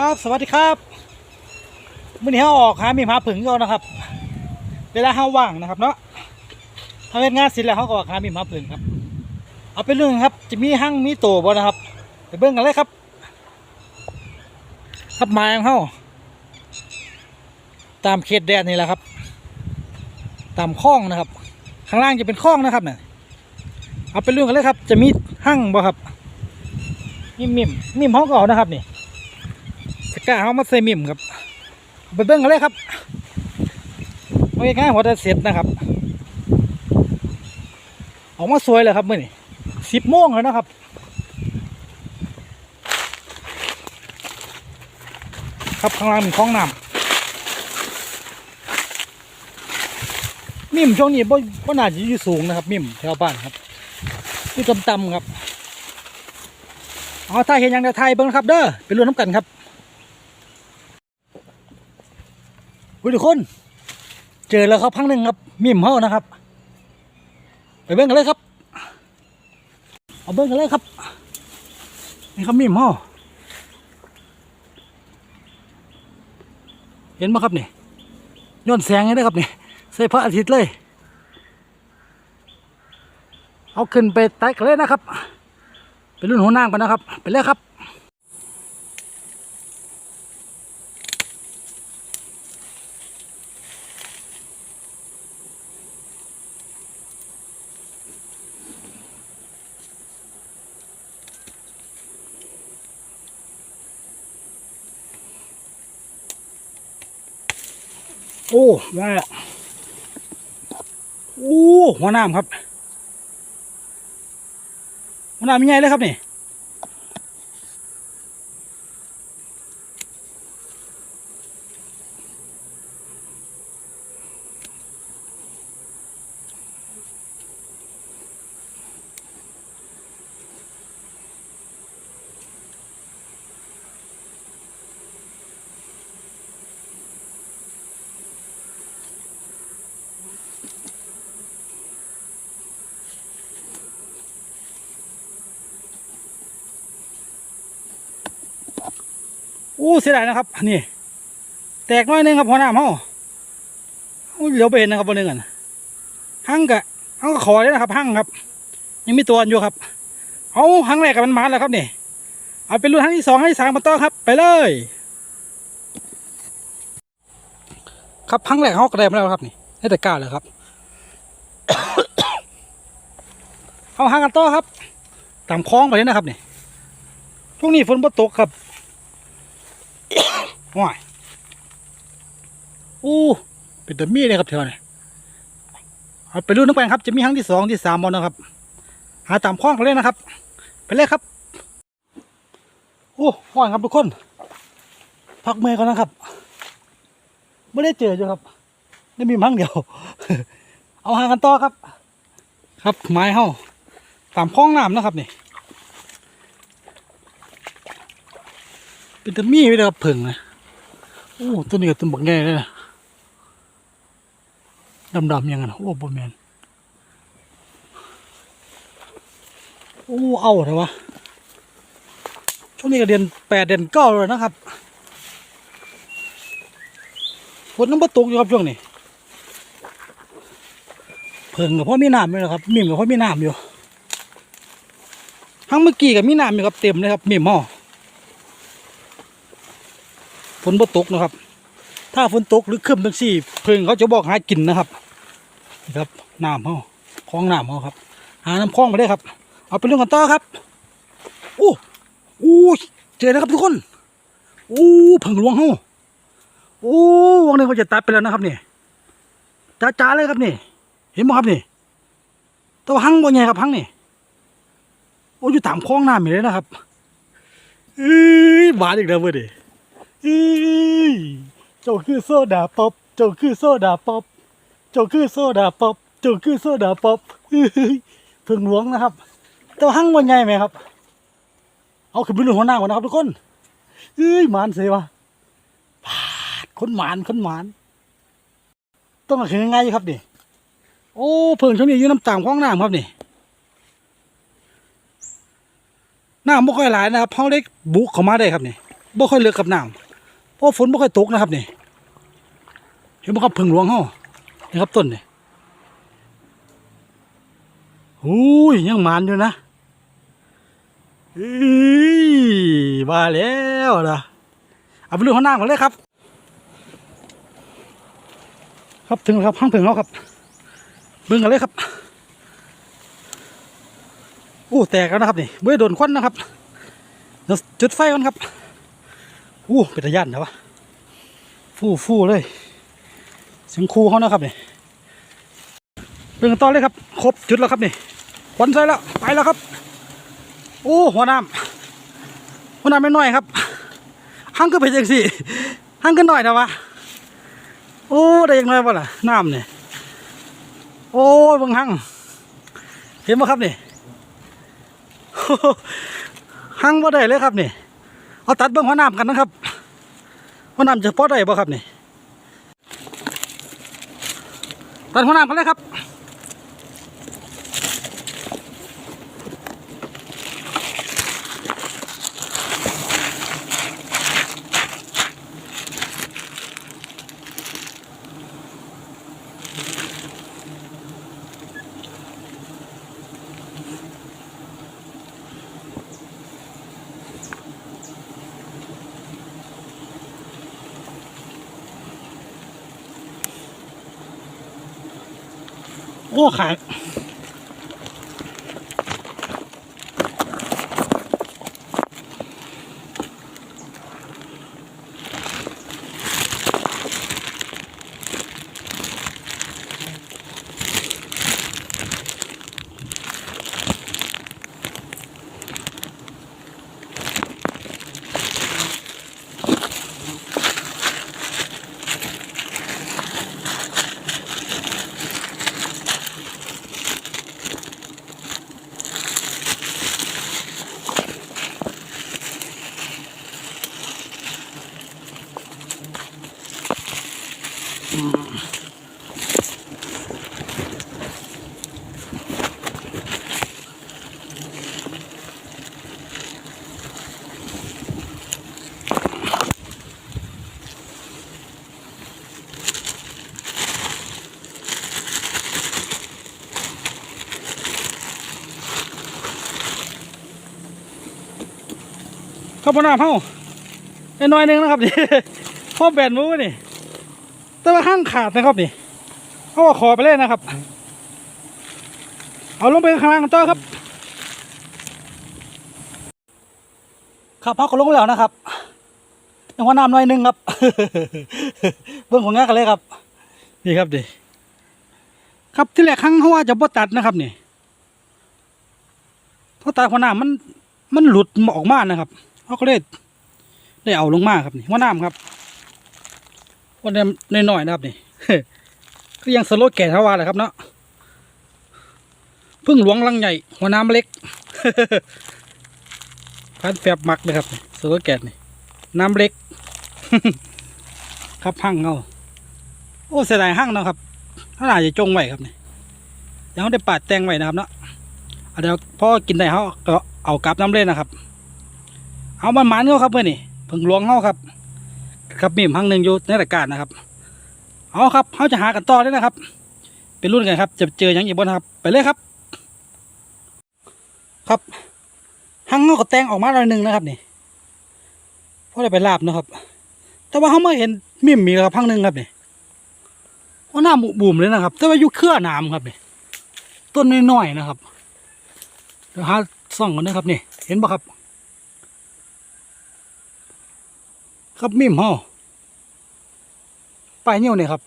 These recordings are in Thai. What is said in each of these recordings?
ครับสวัสดีครับมื่อนี้เราออกหามีหาผึ่งเรานะครับ เวลาเราว่างนะครับเนาะทำงานเสร็จแล้วเขาก็ออกหามีหาผึ่งครับ เอาไปเรื่องครับ จะมีหั่งมีโตบ่นะครับไปเบิ่งกันเลยครับ ครับไม้ของเขาตามเขตแดนนี่แหละครับ ตามคลองนะครับ ข้างล่างจะเป็นคลองนะครับเนี่ยเอาไปเรื่องกันเลยครับ จะมีหั่งบ่ครับมีมิมมิมเขาก็เอานะครับนี่ ก้าเขามาใส่มิมครับเอาไปเบิ้งกันเลยครับเอาง่ายหัวจะเสร็จนะครับ ออกมาสวยเลยครับมื่อนี้สิบโมงแล้วนะครับครับข้างล่างมีคลองน้ำมิมช่วงนี้บ่บ่น่าจะอยู่สูงนะครับ มิมแถวบ้านครับอยู่ต่ำๆครับเอถ้าเห็นยังเดียวไทยเบิ้งนะครับเด้อไปรุ่นน้ำกันครับ คุณ ทุกคน เจอแล้วครับพังหนึ่งครับมิมเฮานะครับ ไปเบิ่งกันเลยครับ เอาเบิ่งกันเลยครับ นี่ครับมิมเฮาเห็นไหมครับนี่ย้อนแสงให้ได้ครับนี่ใส่พระอาทิตย์เลย เอาขึ้นไปไต่กันเลยนะครับ เป็นรุ่นหัวนางไปนะครับ ไปเลยครับ อ้มาแล้วโอ้หัวน้ำครับหัวน้ำมีไงเลยครับนี่ อู้เสียดายนะครับนี่ แตกน้อยนึงครับหัวหน้าเขาอู้เหลียวไปเห็นนะครับวันหนึงอะหั่งกะหั่งก็ขอเลยนะครับหั่งครับ ยังมีตัวอยู่ครับ เอาหั่งแรกกับมันมาแล้วครับนี่เอาเป็นรุ่นหั่งที่สองหั่งที่สามมาต่อครับ ไปเลย ครับหั่งแรกเขาก็ได้มาแล้วครับนี่ได้แต่ก้าวเลยครับเอาหั่งกันต่อครับตามคลองไปเลยนะครับนี่ช่วงนี้ฝนบ่ตกครับ ว้ายอู้เป็นตัวมีเลยครับแถวนี้เอาไปรุ่นน้ำแปงครับ จะมีครั้งที่สองที่สามบอลนะครับ หาตามคล้องกันเลยนะครับ ไปเลยครับโอ้ห่อนครับทุกคน พักเมื่อยก่อนนะครับไม่ได้เจออยู่ครับได้มีมั้งเดียว เอาหากันต่อครับ ครับไม้เฮาตามคล้องน้ำนะครับนี่ เป็นตะมีไว้เลยครับเพิ่งนะ โอ้ตัวนี้ก็ตัวบักแง่เลยนะดำๆอยังไงโอ้บแมนโอ้เอาเถอะวะช่วงนี้ก็เดือนแปดเดือนเก้าแล้วนะครับฝนน้ำประตกอยู่ครับช่วงนี้เพิ่งกับพ่อมีน้ำอยู่นะครับมิมกับพ่อมีน้ำอยู่ทั้งเมื่อกี้กับมีน้ำอยู่ครับเต็มเลยครับมิมห่อ ฝนบ่ตกนะครับ ถ้าฝนตกหรือครึ้มจังซี่เพิ่งเขาจะบอกหากินนะครับนี่ครับน้ำเขาคลองน้ำเขาครับหาน้ำคลองมาได้ครับ เอาไปเรื่องกันต่อครับโอ้โอ้เจอแล้วครับทุกคนโอ้เพิ่งหลวงเขาโอ้วันนี้เขาจะตัดไปแล้วนะครับนี่จ้าๆเลยครับนี่ เห็นไหมครับนี่ตัวหังบ่ใหญ่ครับหังนี่โอ้อยู่ตามคลองน้ำอยู่เลยนะครับเอ้ยหวานอีกแล้วเว้ยดิ อีเจ้าคือโซดาป๊อปเจ้าคือโซดาป๊อปเจ้าคือโซดาป๊อปเจ้าคือโซดาป๊อปพึ่งหลวงนะครับแต่ว่าหั่งมันใหญ่ไหมครับ เอาขึ้นไปดูหัวหน้าก่อนนะครับทุกคนเอ้ยหมานเสียวะพาดคนหมานคนหมาน ต้องเอาขึ้นยังไงครับนี่โอ้เพิ่งช่วงนี้ยู่น้ำตามคล้องน้ำครับนี่น้ำไม่ค่อยหลายนะครับห้องเล็กบุกเข้ามาได้ครับนี่บ่ค่อยเลือกกับน้ำ เพราฝนบ่ค่อยตกนะครับนี่เห็นบ่ครับพึ่งหลวงเฮานี่ครับต้นนี่หูยยังหมานอยู่นะอีมาแล้วนะเอาไปเรื่องหัวหน้าก่อนเลยครับ ครับถึงแล้วครับห้างถึงแล้วครับเบิ่งกันเลยครับโอ้แตกแล้วนะครับนี่เบื่อโดนควันนะครับเดี๋ยวจุดไฟก่อนครับ อู้เป็นตะยันนะวะฟู่ฟู่เลยเสียงคูเขานะครับเนี่เบิ่งกันต่อเลยครับ ครบจุดแล้วครับนี่ควันใส่แล้วไปแล้วครับโอ้หัวน้ำหัวน้ำไม่น้อยครับห้างก็เป็นจังสี่ห้างก็น้อยนะวะโอ้ได้ยังไงวะล่ะน้ำเนี่ยโอ้บังหังเห็นไหมครับนี่หังบ่ได้เลยครับนี่ เอาตัดเบื้องหัวน้ำกันนะครับหัวน้ำจะพอได้บ่ครับนี่ตัดหัวน้ำกันเลยครับ โอ้ ข้าวปน้ำเฮาได้น้อยหนึงนะครับนี่พ่อแบนมือนี่ แต่ว่าห้างขาดนะครับนี่เขาว่าขอไปเลยนะครับ เอาลงไปข้างล่างต่อครับ ครับพักก็ลงแล้วนะครับยังว่าน้ำหน่อยหนึงครับ เบื้องของงากันเลยครับ นี่ครับดิครับที่แรกครั้งเขาว่าจะบ่ตัดนะครับนี่เพราะตาหัวหน้ามันมันหลุดออกมานะครับ เขาก็เลยได้เอาลงมาครับนี่หัวหน้าครับวันนี้น้อยๆนะครับนี่ก็ยังสโลดแก่ทว่าเลยครับเนาะพึ่งหลวงลังใหญ่ หัวน้ำเล็กพันแฟบมักเลยครับสโลดแก่นี่น้ำเล็ก ครับหั่งเงาโอ้เสียดายหั่งเนาะครับถ้าหนาจะจงไว้ครับนี่ยังไม่ได้ปาดแตงไว้นะครับเนาะเดี๋ยวพอกินได้เขาก็เอากลับน้ำเล่นนะครับ เอามันมันเขาครับเพื่อนนี่เพิ่งหลวงเขาครับ ครับมีมหังหนึ่งอยู่ในรายการนะครับ เอาครับเขาจะหากันต่อเลยนะครับ เป็นรุ่นกันครับ จะเจออย่างอีกบ้างครับ ไปเลยครับ ครับหังเขาก็แตงออกมาหน่อยหนึ่งนะครับนี่เพราะได้ไปลาบนะครับ แต่ว่าเขาไม่เห็นมิมมีครับพังหนึ่งครับนี่ว่าหน้าบุ่มเลยนะครับ แต่ว่าอยู่เครือน้ำครับนี่ต้นน้อยๆนะครับเดี๋ยวหาส่องกันนะครับนี่เห็นปะครับ ครับมิมห่อปลายนิ้วเนี่ยครับ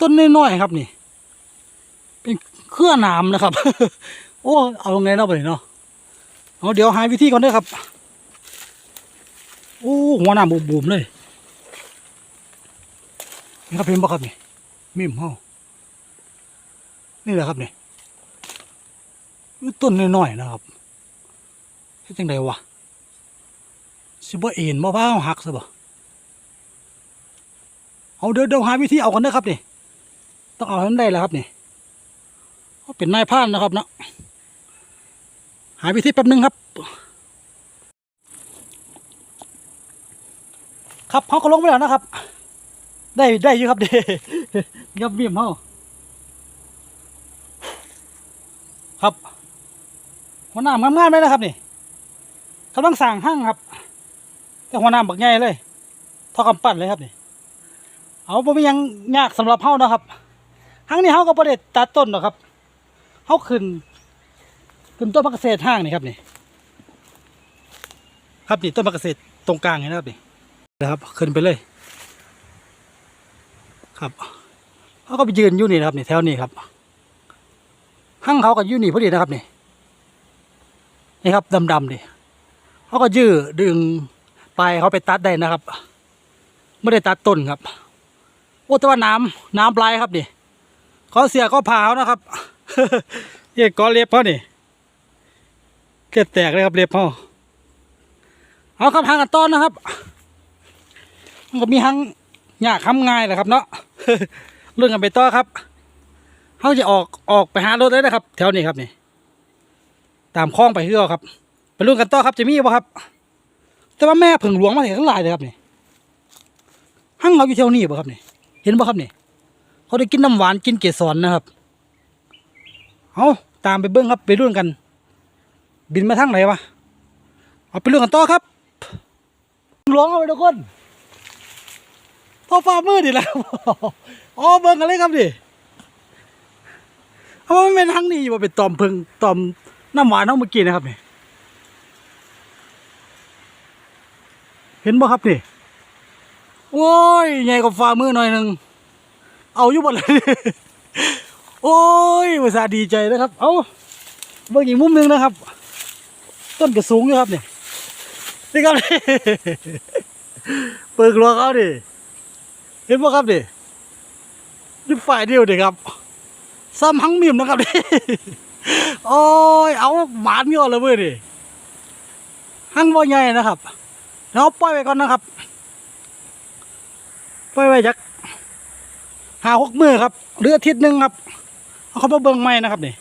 ต้นน้อยๆครับนี่ เป็นเครื่อน้ำนะครับ โอ้เอาลงไงเนาะไปเนาะเอาเดี๋ยวหาวิธีก่อนเด้อครับโอ้หัวหน้าบุบๆเลยนี่ครับเห็นบ่ครับนี่มิมห่อนี่แหละครับนี่ต้นน้อยๆนะครับเฮ็ดจังไดวะ สิบ่เอ็นบ่ว่าหักซะบ่เอาเดี๋ยวเดี๋ยวหาวิธีเอากันนะครับนี่ต้องเอาให้มันได้แล้วครับนี่เขาเป็นนายพรานนะครับเนาะหาวิธีแป๊บนึงครับ ครับเขาก็ลงไปแล้วนะครับ ได้ได้อยู่ครับเด้ยับเบี้ยมเขาครับหัวหน้างามๆเลยนะครับนี่กำลังสั่งห้างครับ แต่หัวหน้าบักใหญ่เลยท่ากำปั้นเลยครับนี่เอาบ่มียังยากสำหรับเฮานะครับห้างนี้เฮาก็บ่ได้ตัดต้นหรอกครับเฮาขึ้น ขึ้นต้นมะเกษตรห้างนี่ครับนี่ครับนี่ต้นมะเกษตรตรงกลางนี่นะครับนี่นะครับ ขึ้นไปเลย ครับเขาก็ไปยืนอยู่นี่นะครับนี่แถวนี้ครับห้างเขาก็อยู่นี่พอดีนะครับนี่นี่ครับดำๆดิเขาก็ยื้อดึง ปลายเขาไปตัดได้นะครับไม่ได้ตัดต้นครับ โอ้แต่ว่าน้ำน้ำปลายครับนี่เขาเสียก็พาวนะครับเรียก้อนเล็บเขานี่เกล็ดแตกเลยครับเล็บเขาเอาครับหางกันต้นนะครับมันก็มีหางยากคำง่ายแหละครับ เนาะเรื่องกันไปต่อครับเขาจะออกออกไปหารถได้นะครับ แถวนี้ครับนี่ตามคลองไปเรื่อยครับ ไปรุ่นกันต่อครับจะมีบ่ครับ แต่ว่าแม่ผึ่งหลวงมาเห็นทั้งหลายเลยครับนี่หั่งเราอยู่แถวนี้บ่ครับนี่เห็นบ่ครับนี่เขาได้กินน้ำหวานกินเกสรนะครับเอาตามไปเบิ้งครับไปรุ่นกัน บินมาทางไหนวะเอาไปรุ่นกันต่อครับหลวงเอาไปทุกคนพอฟ้ามืดดิแล้วอ๋อเบิ้งกันเลยครับดิเอามันเป็นทางนี้อยู่ว่าเป็นตอมพึ่งตอมน้ำหวานเท่าเมื่อกี้นะครับนี่ เห็นบ่ครับนี่โอ้ยใหญ่กว่าฝ่ามือหน่อยหนึ่งเอาอยู่บ่เลยโอ้ยภาษาดีใจนะครับ เอาเบิ่งอีกมุมหนึ่งนะครับ ต้นก็สูงอยู่ครับนี่นี่ครับเปิดกลัวเขาดิเห็นบ่ครับดินี่ฝ่ายเดียวดิครับซ้ำหังมิมนะครับดิโอ้ยเอาหมานก่อนเลยเว้ยดิหังบ่ใหญ่นะครับ เราปล่อยไว้ก่อนนะครับ ปล่อยไว้จักหาหกมือครับหรืออาทิตย์หนึ่งครับเอาเขามาเบิ่งใหม่นะครับนี่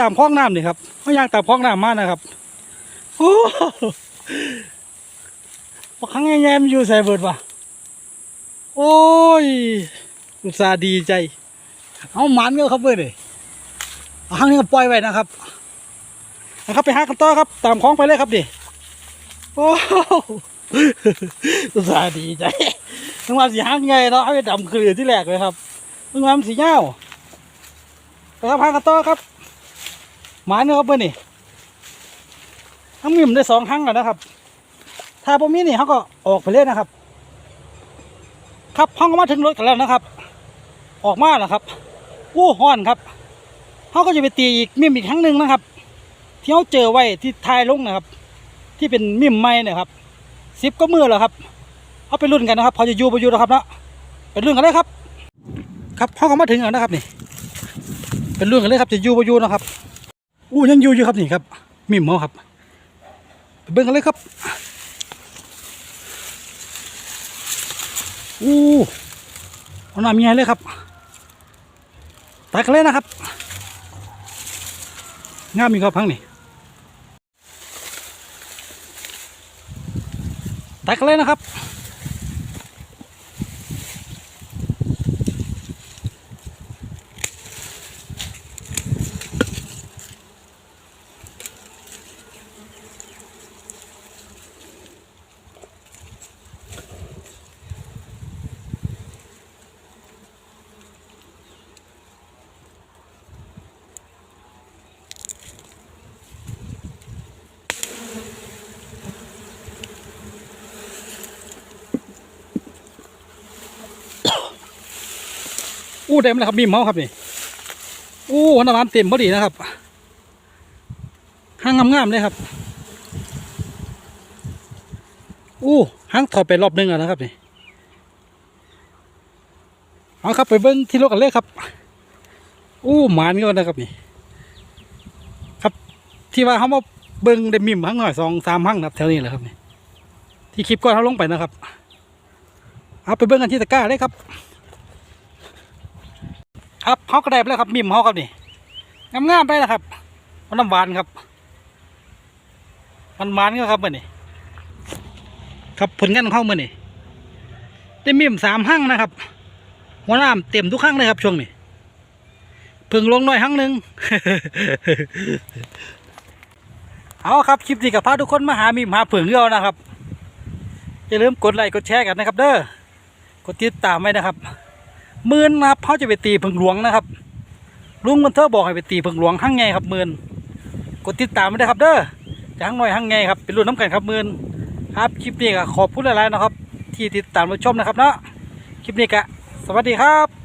ตามคลองน้ำนี่ครับเขาอยากตามคลองน้ำมากนะครับโอ้พอครั้งแง่ๆมันอยู่ใส่เบิดว่ะโอ้ยอุตส่าห์ดีใจ เอาหมันก็ครับเว้ยดิเอาครั้งนี้ก็ปล่อยไว้นะครับนะครับไปหากันต่อครับ ตามคลองไปเลยครับดิ โอ้โหสาดีใจนึกว่าสีห้างไงเนาะเอาไปดำคือที่แรกเลยครับนึกว่ามันสีเงาไปครับพากันต่อครับ หมาเนื้อครับเพื่อนนี่ทั้งมีมได้สองครั้งแล้วนะครับ ถ้าผมมีนี่เขาก็ออกไปเลยนะครับ ครับห้องก็มาถึงรถกันแล้วนะครับ ออกมาแล้วครับอู้ห้อนครับเขาก็จะไปตีอีกมิมอีกครั้งหนึ่งนะครับ ที่เขาเจอไว้ที่ทายลงนะครับ ที่เป็นมิมไม้เนี่ยครับสิบก็มือแล้วครับ เอาไปรุ่นกันนะครับ พอจะอยู่ไปอยู่นะครับเนาะไปรุ่นกันเลยครับ ครับพ่อก็มาถึงแล้วนะครับนี่ เป็นรุ่นกันเลยครับจะอยู่ไปอยู่นะครับอู้ยังอยู่อยู่ครับนี่ครับ มิมเขาครับไปเบิ่งกันเลยครับอู้เอาหน้ามีไงเลยครับตักันเลยนะครับงามมีครับพังนี่ ตักเลยนะครับ อู้เต็มเลยครับมีเมาครับนี่อู้น้ำมันเต็มพอดีนะครับหางงามๆเลยครับอู้ห้างถอดไปรอบหนึงแล้วนะครับนี่เอาครับไปเบิ้งที่รถกันเลยครับ อู้หมานก็นะครับนี่ ครับที่ว่าเขามาเบิ้งได้มิมห้างหน่อยสองสามห้างนะครับแถวนี้แหละครับนี่ที่คลิปก่อนเขาลงไปนะครับ เอาไปเบิ้งกันที่ตะกร้าเลยครับ ครับเขาก็ได้ไปแล้วครับมิมเขาครับนี่งามๆไปแล้วครับเอาน้ำหวานครับ มันหวานก็ครับมื่อนี่ครับผลงานของเขาเมื่อนี่ได้มีมสามหั่งนะครับหัวน้ำเต็มทุกครั้งเลยครับช่วงนี้เพิ่งลงหน่อยหั่งหนึ่งเอาครับคลิปนี้กับพาทุกคนมาหามีมหาเผิงเรานะครับอย่าลืมกดไลค์กดแชร์กันนะครับ เด้อกดติดตามไว้นะครับ มื่นนะครับเขาจะไปตีเผิงหลวงนะครับลุงมันเธอบอกให้ไปตีเผิงหลวงหั่งไงครับมื่นกดติดตามไว้นะครับเด้อจะหั่งหน่อยหั่งไงครับเป็นรุ่นน้ำกันครับมื่นครับคลิปนี้ก็ขอบคุณหลายๆนะครับ ที่ติดตามมาชมนะครับเนาะคลิปนี้ก็สวัสดีครับ